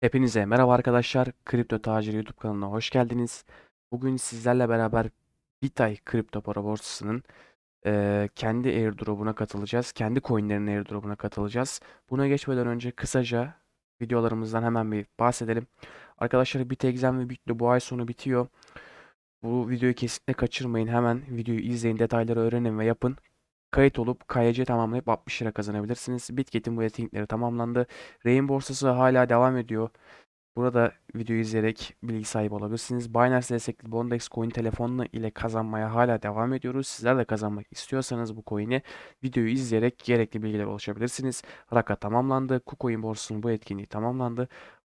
Hepinize merhaba arkadaşlar. Kripto Taciri YouTube kanalına hoş geldiniz. Bugün sizlerle beraber Bitay kripto para borsasının eee, kendi airdrop'una katılacağız. Kendi coinlerinin airdrop'una katılacağız. Buna geçmeden önce kısaca videolarımızdan hemen bir bahsedelim. Arkadaşlar BitExam ve Bitlo bu ay sonu bitiyor. Bu videoyu kesinlikle kaçırmayın. Hemen videoyu izleyin, detayları öğrenin ve yapın. Kayıt olup KYC tamamlayıp 60 lira kazanabilirsiniz. Bitget'in bu etkinlikleri tamamlandı. Rain borsası hala devam ediyor. Burada videoyu izleyerek bilgi sahibi olabilirsiniz. Binance destekli Bondex coin telefonla ile kazanmaya hala devam ediyoruz. Sizler de kazanmak istiyorsanız bu coin'i videoyu izleyerek gerekli bilgiler ulaşabilirsiniz. Raka tamamlandı. KuCoin borsasının bu etkinliği tamamlandı.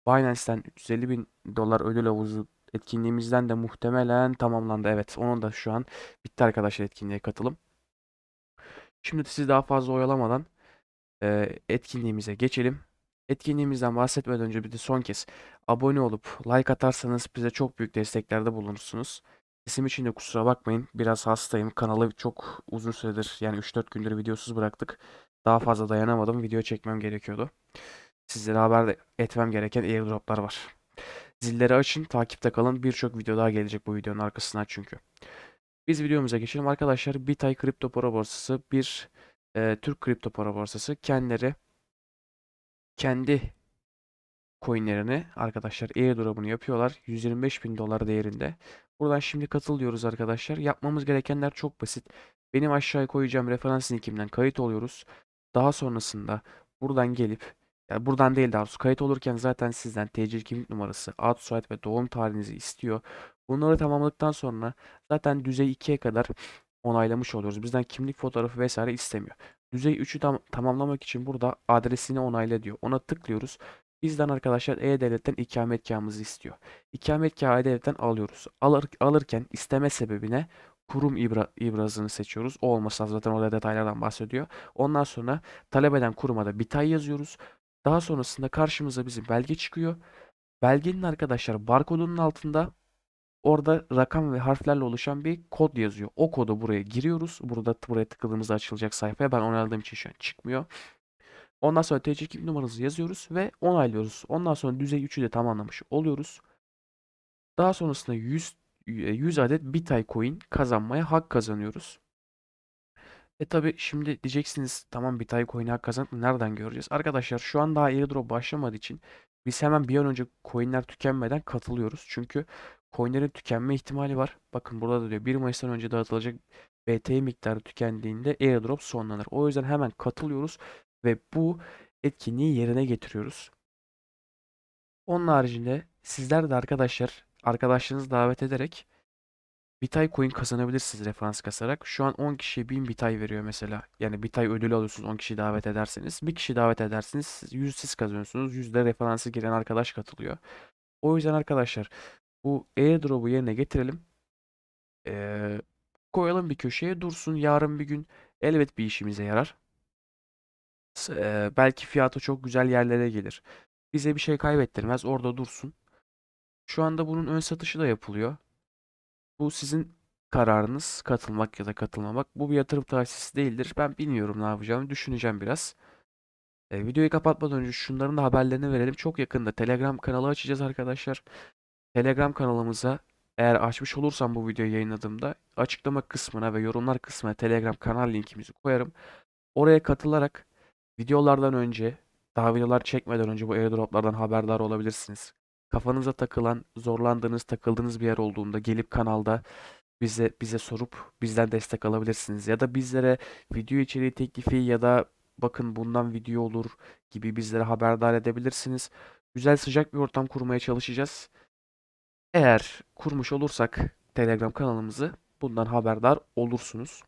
Binance'ten 350 bin dolar ödül havuzu etkinliğimizden de muhtemelen tamamlandı. Evet onun da şu an bitti arkadaşlar etkinliğe katılım. Şimdi sizi daha fazla oyalamadan e, etkinliğimize geçelim. Etkinliğimizden bahsetmeden önce bir de son kez abone olup like atarsanız bize çok büyük desteklerde bulunursunuz. Sesim için de kusura bakmayın. Biraz hastayım. Kanalı çok uzun süredir yani 3-4 gündür videosuz bıraktık. Daha fazla dayanamadım. Video çekmem gerekiyordu. Sizlere haber de etmem gereken airdroplar var. Zilleri açın, takipte kalın. Birçok video daha gelecek bu videonun arkasına çünkü. Biz videomuza geçelim arkadaşlar. Bitay kripto para borsası bir e, Türk kripto para borsası. Kendileri kendi coinlerini arkadaşlar airdrop'unu yapıyorlar. 125 bin dolar değerinde. Buradan şimdi katıl diyoruz arkadaşlar. Yapmamız gerekenler çok basit. Benim aşağıya koyacağım referans linkimden kayıt oluyoruz. Daha sonrasında buradan gelip yani buradan değil daha doğrusu kayıt olurken zaten sizden TC kimlik numarası, ad, soyad ve doğum tarihinizi istiyor. Bunları tamamladıktan sonra zaten düzey 2'ye kadar onaylamış oluyoruz. Bizden kimlik fotoğrafı vesaire istemiyor. Düzey 3'ü tam, tamamlamak için burada adresini onayla diyor. Ona tıklıyoruz. Bizden arkadaşlar E-Devlet'ten ikametgahımızı istiyor. İkametgahı E-Devlet'ten alıyoruz. Alır, alırken isteme sebebine kurum ibra, ibrazını seçiyoruz. O olmasa zaten orada detaylardan bahsediyor. Ondan sonra talep eden kuruma da bitay yazıyoruz. Daha sonrasında karşımıza bizim belge çıkıyor. Belgenin arkadaşlar barkodunun altında orada rakam ve harflerle oluşan bir kod yazıyor. O kodu buraya giriyoruz. Burada buraya tıkladığımızda açılacak sayfaya ben onayladığım için şu an çıkmıyor. Ondan sonra TC kimlik numaramızı yazıyoruz ve onaylıyoruz. Ondan sonra düzey 3'ü de tamamlamış oluyoruz. Daha sonrasında 100 100 adet Bitay coin kazanmaya hak kazanıyoruz. E tabi şimdi diyeceksiniz tamam Bitay coin'e hak kazanıp nereden göreceğiz? Arkadaşlar şu an daha airdrop başlamadığı için biz hemen bir an önce coin'ler tükenmeden katılıyoruz. Çünkü coin'lerin tükenme ihtimali var. Bakın burada da diyor 1 Mayıs'tan önce dağıtılacak BTC miktarı tükendiğinde airdrop sonlanır. O yüzden hemen katılıyoruz ve bu etkinliği yerine getiriyoruz. Onun haricinde sizler de arkadaşlar arkadaşlarınızı davet ederek Bitay coin kazanabilirsiniz referans kasarak. Şu an 10 kişiye 1000 Bitay veriyor mesela. Yani Bitay ödülü alıyorsunuz 10 kişi davet ederseniz. Bir kişi davet edersiniz 100 siz kazanıyorsunuz. 100 de referansı giren arkadaş katılıyor. O yüzden arkadaşlar bu airdrop'u yerine getirelim. Ee, koyalım bir köşeye dursun. Yarın bir gün elbet bir işimize yarar. Eee, belki fiyatı çok güzel yerlere gelir. Bize bir şey kaybettirmez. Orada dursun. Şu anda bunun ön satışı da yapılıyor. Bu sizin kararınız. Katılmak ya da katılmamak. Bu bir yatırım tavsiyesi değildir. Ben bilmiyorum ne yapacağımı. Düşüneceğim biraz. E, videoyu kapatmadan önce şunların da haberlerini verelim. Çok yakında Telegram kanalı açacağız arkadaşlar. Telegram kanalımıza eğer açmış olursam bu videoyu yayınladığımda açıklama kısmına ve yorumlar kısmına Telegram kanal linkimizi koyarım. Oraya katılarak videolardan önce, daha videolar çekmeden önce bu airdroplardan haberdar olabilirsiniz. Kafanıza takılan, zorlandığınız, takıldığınız bir yer olduğunda gelip kanalda bize bize sorup bizden destek alabilirsiniz. Ya da bizlere video içeriği teklifi ya da bakın bundan video olur gibi bizlere haberdar edebilirsiniz. Güzel sıcak bir ortam kurmaya çalışacağız. Eğer kurmuş olursak Telegram kanalımızı bundan haberdar olursunuz.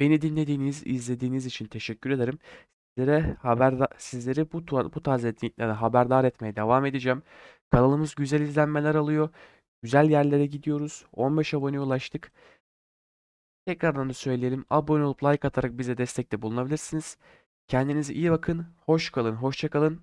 Beni dinlediğiniz, izlediğiniz için teşekkür ederim. Sizlere haber sizleri bu bu tarz etkinliklerden haberdar etmeye devam edeceğim. Kanalımız güzel izlenmeler alıyor. Güzel yerlere gidiyoruz. 15 aboneye ulaştık. Tekrardan da söyleyelim. Abone olup like atarak bize destekte bulunabilirsiniz. Kendinize iyi bakın. Hoş kalın, hoşça kalın.